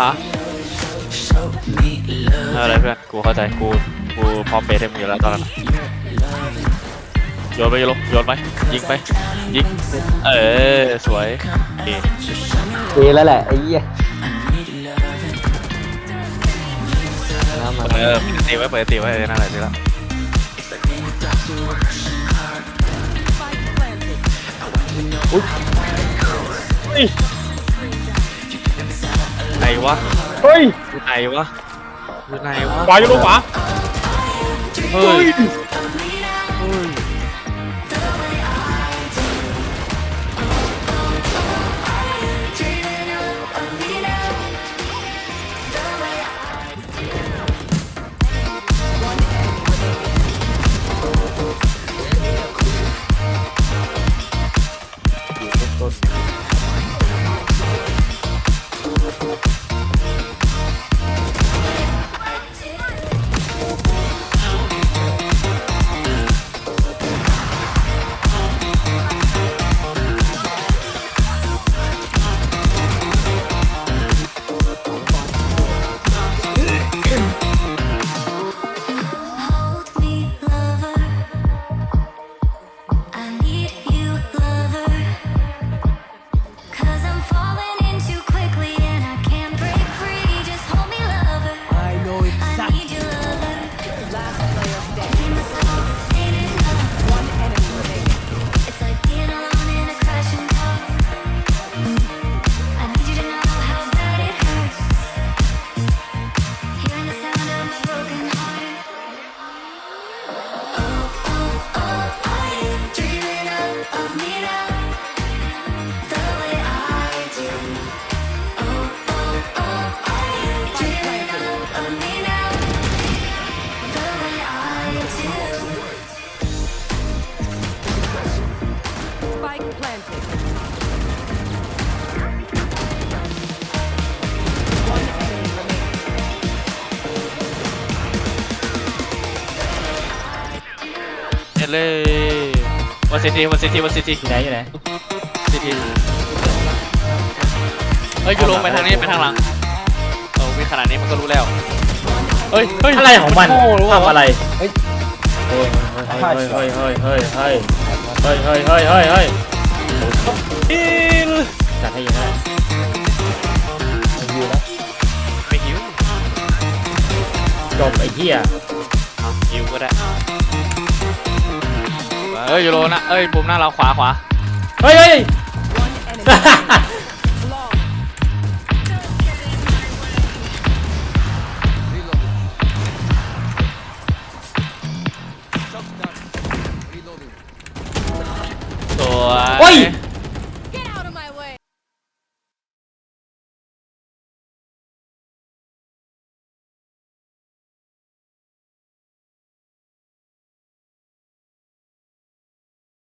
ฮะอะไรเพื่อนกูเข้าใจกูกูพร้อมเปย์ให้มึงอยู่แล้วตอนนั้นอะโยนไปโยนโยนไปยิงไปยิงเออสวยโอเคเอแล้วแหละไอ้เหี้ยแล้วมาเออเปิดตีไว้เปิดตีไว้เออนั่นแหละดีแล้วไห นวะเฮ้ยอยู่ไหนวะอยู่ไหนวะขวาอยู่ลงขวาเฮ้ย เห็นเลยวันซิตี้วันซิตี้วันซิตี้อยู่ไหนอยู่ไหนซิตี้เฮ้ยกูลงไปทางนี้ไปทางหลังเออวิ่งขนาดนี้มันก็รู้แล้วเฮ้ยเฮ้ยอะไรของมันโง่รู้ทำอะไรเฮ้ยเฮ้ยเฮ้ยเฮ้ยเฮ้ยเฮ้ยเฮ้ยเฮ้ยเฮ้ยเฮ้ยเฮ้ยเฮ้ยอินจัดให้ยังไงมันอยู่แล้วไม่หิวจบไอ้เหี้ยเอาหิวก็ได้ เอ้ยยูโรนะเอ้ยปุ่มหน้าเราขวาขวาเฮ้ยเฮ้ยสวย โอ้ย